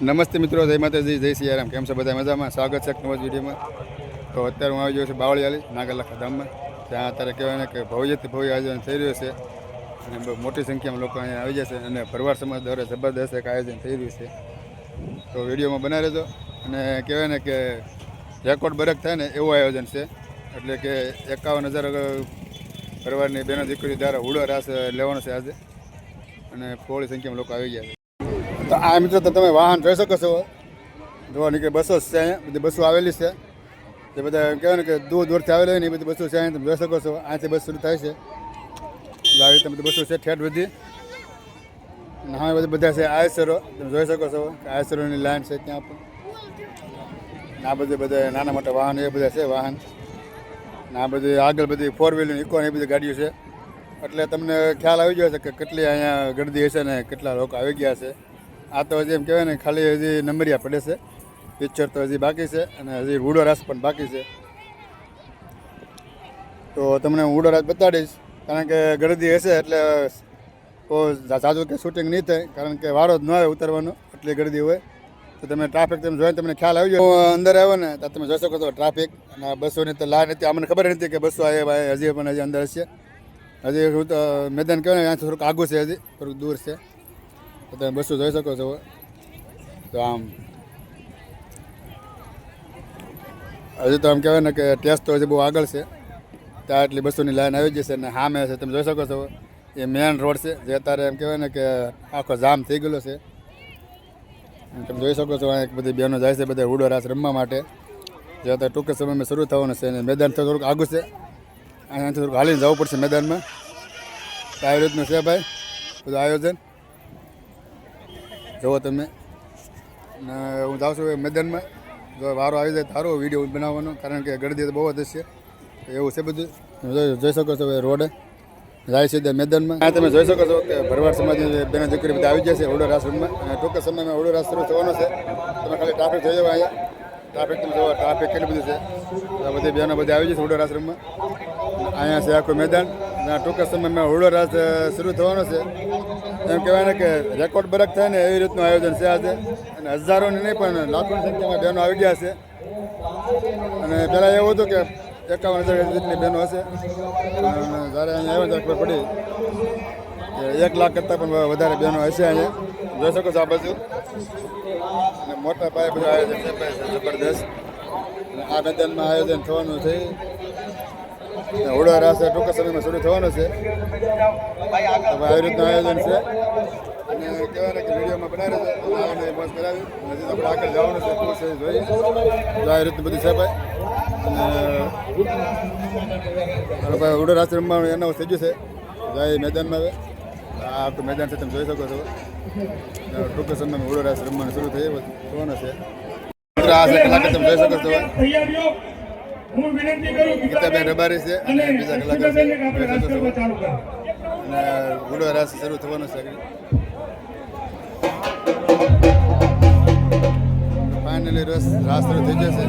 નમસ્તે મિત્રો, જય માતાજી, જય સિયારામ કેમ છે બધા? મજામાં? સ્વાગત છે નવા વિડીયોમાં. તો અત્યારે હું આવી ગયો છું બાવળિયાલી નાગરલાખા ધામમાં. ત્યાં અત્યારે કહેવાય ને કે ભવ્યથી ભવ્ય આયોજન થઈ રહ્યું છે. અને મોટી સંખ્યામાં લોકો અહીંયા આવી જશે અને ભરવાડ સમાજ દ્વારા જબરદસ્ત એક આયોજન થઈ રહ્યું છે. તો વિડીયોમાં બનાવી રહેજો. અને કહેવાય ને કે રેકોર્ડ બરક થાય ને એવું આયોજન છે. એટલે કે એકાવન હજાર ભરવાડની બેનો દીકરી દ્વારા હુડો રાસ લેવાનો છે આજે. અને થોડી સંખ્યામાં લોકો આવી ગયા છે. તો આ મિત્રો તો તમે વાહન જોઈ શકો છો. જોવા નીકળે બસો છે અહીંયા. બધી બસો આવેલી છે. એ બધા કહેવાય ને કે દૂર દૂરથી આવેલી હોય ને એ બધી બસો છે અહીંયા. તમે જોઈ શકો છો. અહીંથી બસ શરૂ થાય છે. આવી રીતે બધી બસો છે ઠેઠ બધી હા બધા બધા છે આયસરો. તમે જોઈ શકો છો આયસરોની લાઈન છે ત્યાં પણ. ના બધી બધા નાના મોટા વાહન એ બધા છે વાહન. ના બધી આગળ બધી ફોર વ્હીલર ઇકો એ બધી ગાડીઓ છે. એટલે તમને ખ્યાલ આવી ગયો છે કે કેટલી અહીંયા ગરદી હશે ને કેટલા લોકો આવી ગયા છે. આ તો હજી એમ કહેવાય ને, ખાલી હજી નંબરિયા પડે છે. પિક્ચર તો હજી બાકી છે અને હજી હુડો રાસ પણ બાકી છે. તો તમને હું હુડો રાસ બતાડીશ, કારણ કે ગરદી હશે એટલે સાજુ કે શૂટિંગ નહીં થાય, કારણ કે વારો જ ન આવે ઉતરવાનો, એટલી ગરદી હોય. તો તમે ટ્રાફિક તમે જોઈને તમને ખ્યાલ આવી જાય અંદર આવ્યો ને, તો તમે જોઈ શકો છો ટ્રાફિક અને બસોની તો લાઈન હતી. અમને ખબર નથી કે બસો આવે હજી પણ હજી અંદર હશે. હજી હું તો મેદાન કહેવાય ને અહીંયાથી થોડુંક આગું છે હજી, થોડુંક દૂર છે. તો તમે બસો જોઈ શકો છો. તો આમ, હજી તો આમ કહેવાય ને કે ટેસ્ટ તો હજી બહુ આગળ છે. ત્યાં એટલી બસોની લાઈન આવી જશે અને સામે છે, તમે જોઈ શકો છો. એ મેન રોડ છે, જે અત્યારે એમ કહેવાય ને કે આખો જામ થઈ ગયેલો છે. તમે જોઈ શકો છો અહીંયા બધી બહેનો જાય છે, બધા ઉડો રાસ રમવા માટે. જે અત્યારે ટૂંક સમયમાં શરૂ થવાનું છે અને મેદાન થોડું થોડુંક આગું છે. અને થોડુંક હાલીને જવું પડશે મેદાનમાં. આવી રીતનું છે ભાઈ, બધું આયોજન. જુઓ તમે. ને હું જાઉં છું મેદાનમાં. જો વારો આવી જાય તારો વીડિયો બનાવવાનો, કારણ કે ગરદી તો બહુ જ છે એવું છે બધું. જોઈ શકો છો રોડ. જાય છે મેદાનમાં. આ તમે જોઈ શકો છો કે ભરવાડ સમાજની બેન દીકરી બધા આવી જશે ઓડો રમવા અને ટૂંક સમયમાં ઓડો રાસ શરૂ થવાનો છે. તમે ખાલી ટ્રાફિક જોઈ જવા અહીંયા. ટ્રાફિક તમે જોવા ટ્રાફિક કેટલી બધી છે. બધી બહેનો બધી આવી જશે ઓડો રમવા અહીંયા છે આખું મેદાન. જ્યાં ટૂંક સમયમાં ઓડો રાસ શરૂ થવાનો છે. એમ કહેવાય કે રેકોર્ડ બરક થાય ને એવી રીતનું આયોજન છે આજે. અને હજારોની નહીં, પણ લાખોની સંખ્યામાં બહેનો આવી ગયા છે. અને પહેલાં એવું હતું કે એકાવન હજાર જેટલી બહેનો હશે. અને જ્યારે અહીંયા આવ્યો ત્યારે ખબર પડી કે એક લાખ કરતાં પણ વધારે બહેનો હશે અહીંયા. જોઈ શકો છો આ બાજુ. અને મોટા પાયે બધું આયોજન છે જબરદસ્ત. આ મેદાનમાં આયોજન થવાનું છે. હોડા રાસ ટૂંક સમયમાં શરૂ થવાનો છે. આવી રીતનું આયોજન છે. અને કહેવાય કે વિડીયોમાં બનાવી છે અને મોજ કરાવી. હજી તો આપણે આગળ જવાનું છે શું છે જોઈએ. તો આવી રીતનું બધું છે ભાઈ. અને ભાઈ ઉડા રાસ રમવાનું એના થઈ ગયું છે. જાય મેદાનમાં આવે આ આખું મેદાન છે, તમે જોઈ શકો છો. ટૂંક સમયમાં ઉડા રાસ રમવાનું શરૂ થઈ થવાનું છે. આ છે તમે જોઈ શકો છો. હું વિનંતી કરું ગીતાબેન રબારી છે અને બીજા કલાકાર છે. અને ઉડો રાસ શરૂ થવાનો છે ફાઇનલી રસ રાસ શરૂ થઈ જશે.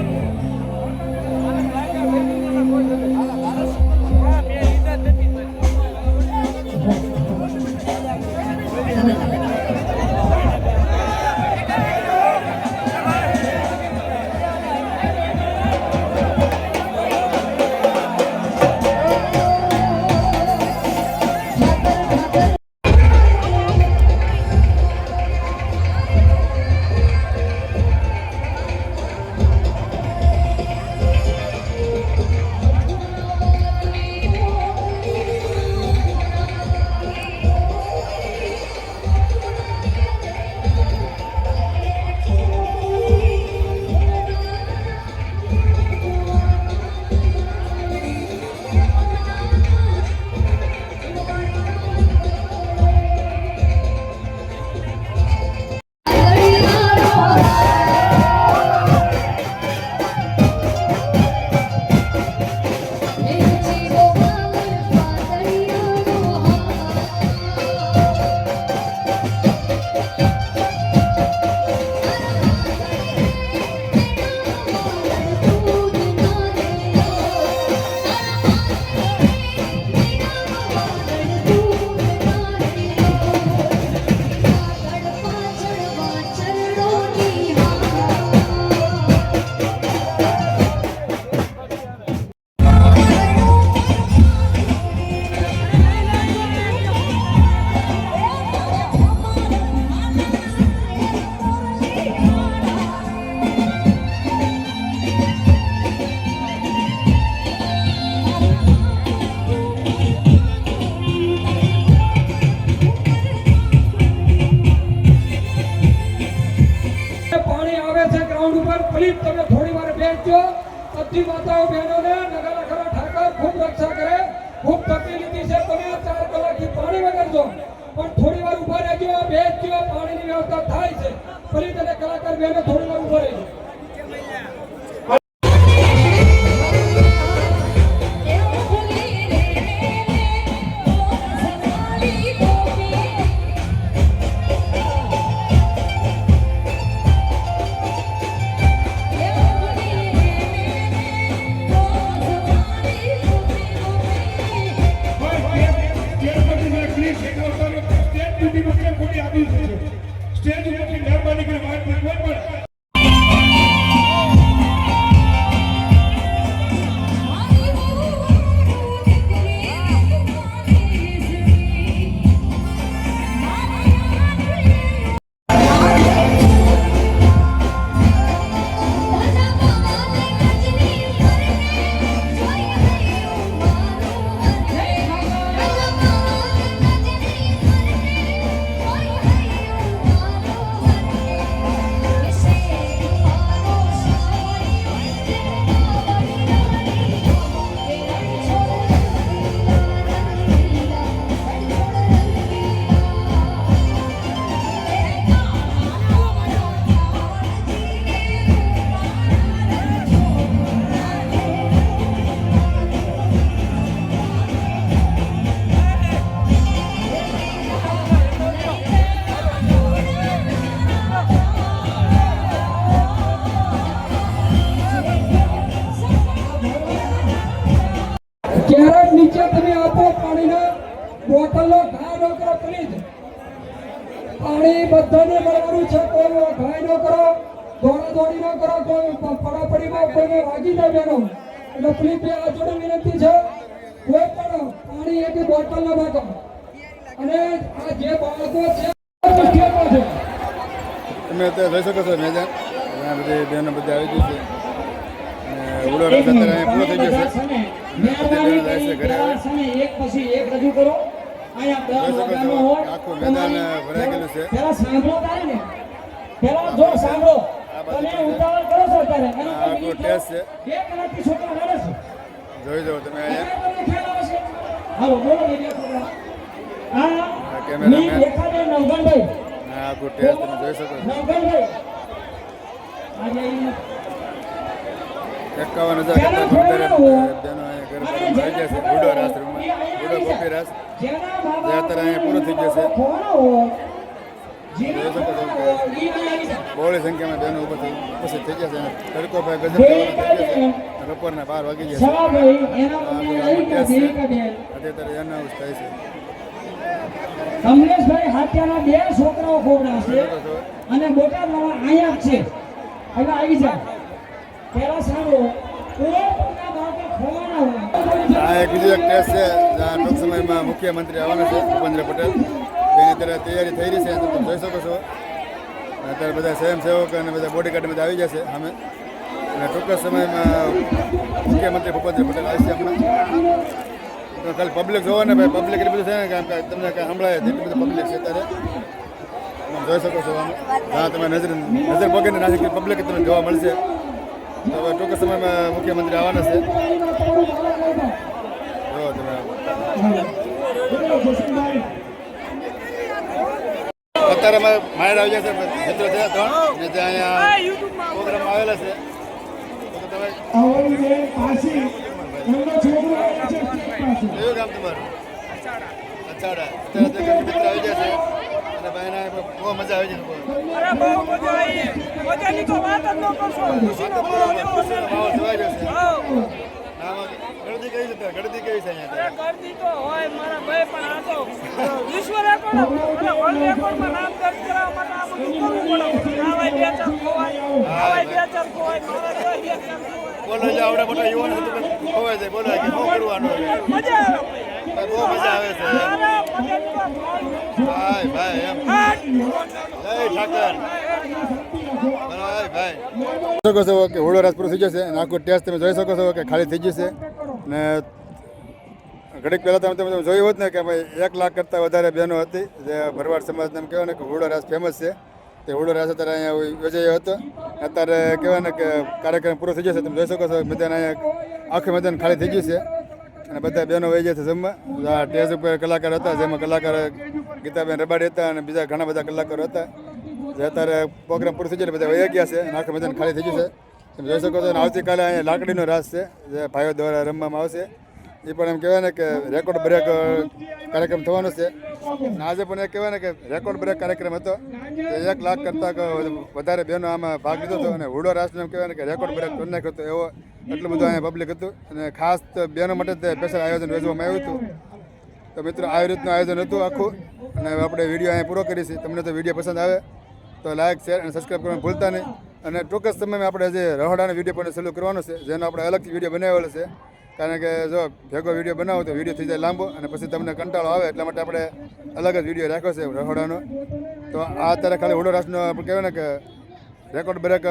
ગ્રાઉન્ડ ઉપર. પ્લીઝ તમે થોડી વાર બેસજો બધી માતાઓ, બહેનોને નગારા ખરા ઠાકર ખૂબ રક્ષા કરે. ખૂબ તકલીફ લીધી છે. તમે ચાર કલાકથી પાણી વગર જો. પણ થોડી વાર ઊભા રહેજો. બેસજો પાણીની વ્યવસ્થા થાય છે. પ્લીઝ અને કલાકાર બહેનો થોડી વાર ઊભા રહેજો. ઉપરથી મહેરબાની કરી વાત કોઈ પણ નીચે તમે આપો પાણીના બોટલનો ઘા ન કરો પ્લીઝ પાણી બધાને મળવાનું છે કોઈ ઘાય ન કરો દોડા દોડી ન કરો કોઈ પડાપડીમાં કોઈને વાગી જાય બેનો. એટલે પ્લીઝ બે આ જોડે વિનંતી છે કોઈ પણ પાણી એક બોટલ ન નાખો. અને આ જે બાળકો છે તમે અત્યારે રહી શકો છો મેજર બધી બહેનો બધી આવી ગઈ છે. અને ઉડો રસ અત્યારે અહીંયા પૂરો થઈ ગયો છે. મહેરબાની કરી પેલા એક પછી એક રજૂ કરો. અહીંયા દર શકો હોય આખું મેદાન ભરાઈ ગયેલું છે. પેલા સાંભળો તારે ને. પેલા જો સાંભળો. તમે ઉતાવળ કરો છો અત્યારે. એનો કોઈ ટેસ્ટ છે. બે કલાકથી છોકરા રડે છે. જોઈ જાઓ તમે અહીંયા. તમને ખ્યાલ આવે હાલો બોલો છોકરા હા cameraman. દેખાડે નવગણભાઈ. આ આખું ટેસ્ટ તમે જોઈ શકો નવગણભાઈ. આજે એકાવન હજાર કરતા પણ બહેનો અહીંયા ગરબા આવી ગયા છે ઉડો રાસ રમવા. ઉડો ગોપી રાસ. જે અત્યારે અહીંયા પૂરો થઈ ગયો છે. બહોળી સંખ્યામાં બહેનો ઉપરથી ઉપસ્થિત થઈ ગયા છે અને તડકો ભાઈ ગજબ થઈ ગયો બપોરના બાર વાગી ગયા છે. અત્યારે એનાઉન્સ થાય છે. કમલેશભાઈ હાથિયાના બે છોકરાઓ ખોબડા છે અને બોટાદ વાળા અહીંયા જ છે. એટલે આવી જાય આ એક બીજો એક ટેસ્ટ છે જ્યાં ટૂંક સમયમાં મુખ્યમંત્રી આવવાના છે, ભૂપેન્દ્ર પટેલ. તેની અત્યારે તૈયારી થઈ રહી છે તમે જોઈ શકો છો. અત્યારે બધા સ્વયંસેવક અને બધા બોડીગાર્ડ બધા આવી જશે અમે અને ટૂંક સમયમાં મુખ્યમંત્રી ભૂપેન્દ્ર પટેલ આવશે હમણાં ખાલી પબ્લિક જોવો ને ભાઈ પબ્લિક એટલી બધું છે ને કે તમને કાંઈ સંભળાય એટલી બધી પબ્લિક છે અત્યારે. તમે જોઈ શકો છો આમ. હા, તમે નજર નજર પગીને નાખી પબ્લિક તમને જોવા મળશે. હવે ટૂંક સમયમાં મુખ્યમંત્રી આવવાના છે. અત્યારે અમે માયર આવી છે મિત્રો છે, ત્રણ. ને જે અહીંયા પ્રોગ્રામ આવેલા છે કયું ગામ તમારું? અચાડા. અત્યારે મિત્ર આવી છે અને ભાઈના બહુ મજા આવી છે અરે બહુ મજા આવી મજાની તો વાત જ ન કરશો. ખુશીનો માહોલ એવો છે. ને. માહોલ જોવાઈ ગયો છે. હાઉ. આમાં ગળદી કઈ છે? ગળદી કઈ છે અહીંયા અરે તો હોય મારા ભાઈ પણ આ તો વિશ્વ રેકોર્ડ અને વર્લ્ડ રેકોર્ડમાં નામ દર્જ કરાવવા માટે આ બધું કરવું પડે. આવાય બે ચાર ખોવાય આવાય બે ચાર ખોવાય મારા જેવા બે ચાર ખોવાય. બોલો જે આવડે મોટા યુવાન ખોવાય જાય. બોલો કે શું કરવાનું મજા આવે બહુ મજા આવે હોળો થઈ જશે અને ટેસ્ટ તમે જોઈ શકો છો કે ખાલી થઈ જશે ને ઘડીક પહેલાં તમે તમે જોયું હોત ને કે ભાઈ એક લાખ કરતાં વધારે બહેનો હતી, જે ભરવાડ સમાજને એમ કહેવાય ને કે હોળો રાસ ફેમસ છે. તે હુડો રાસ અત્યારે અહીંયા યોજાયો હતો. અત્યારે કહેવાય ને કે કાર્યક્રમ પૂરો થઈ જશે તમે જોઈ શકો છો મેદાન અહીંયા આખું મેદાન ખાલી થઈ ગયું છે. અને બધા બહેનો વહી જાય છે જમવા. સ્ટેજ ઉપર કલાકાર હતા, જેમાં કલાકાર ગીતાબેન રબાડી હતા અને બીજા ઘણા બધા કલાકારો હતા. જે અત્યારે પ્રોગ્રામ પૂરો થઈ જાય બધા વહી ગયા છે આખું મેદાન ખાલી થઈ ગયું છે. તમે જોઈ શકો છો આવતીકાલે અહીંયા લાકડીનો રાસ છે, જે ભાઈઓ દ્વારા રમવામાં આવશે. એ પણ એમ કહેવાય ને કે રેકોર્ડ બ્રેક કાર્યક્રમ થવાનો છે. આજે પણ એ કહેવાય ને કે રેકોર્ડ બ્રેક કાર્યક્રમ હતો. એક લાખ કરતાં વધારે બહેનો આમાં ભાગ લીધો હતો અને હુડો રાષ્ટ્ર એમ કહેવાય ને કે રેકોર્ડ બ્રેક કરી નાખ્યો હતો એવો એટલું બધું અહીંયા પબ્લિક હતું. અને ખાસ તો બહેનો માટે જ સ્પેશિયલ આયોજન યોજવામાં આવ્યું હતું. તો મિત્રો, આવી રીતનું આયોજન હતું આખું. અને આપણે વીડિયો અહીંયા પૂરો કરીશું તમને તો વીડિયો પસંદ આવે, તો લાઈક શેર અને સબસ્ક્રાઈબ કરવાનું ભૂલતા નહીં. અને જ સમયમાં આપણે જે રહોડાનો વીડિયો પણ ચાલુ કરવાનો છે, જેનો આપણે અલગથી વીડિયો બનાવેલો છે. કારણ કે જો ભેગો વીડિયો બનાવો તો વીડિયો થઈ જાય લાંબો અને પછી તમને કંટાળો આવે, એટલા માટે આપણે અલગ જ વીડિયો રાખ્યો છે રહોડાનો. તો આ અત્યારે ખાલી ઉડો રાસનો આપણે કહેવાય ને કે રેકોર્ડ બ્રેક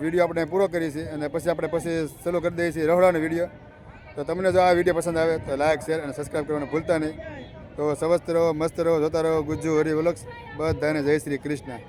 વીડિયો આપણે પૂરો કરીએ છીએ અને પછી આપણે પછી ચાલુ કરી દઈએ છીએ રહોડાનો વીડિયો તો તમને જો આ વીડિયો પસંદ આવે તો લાઇક શેર અને સબસ્ક્રાઈબ કરવાનું ભૂલતા નહીં. તો સ્વસ્થ રહો, મસ્ત રહો, જોતા રહો, ગુજ્જુ, હરિ વલક્ષ બધાને જય શ્રી કૃષ્ણ.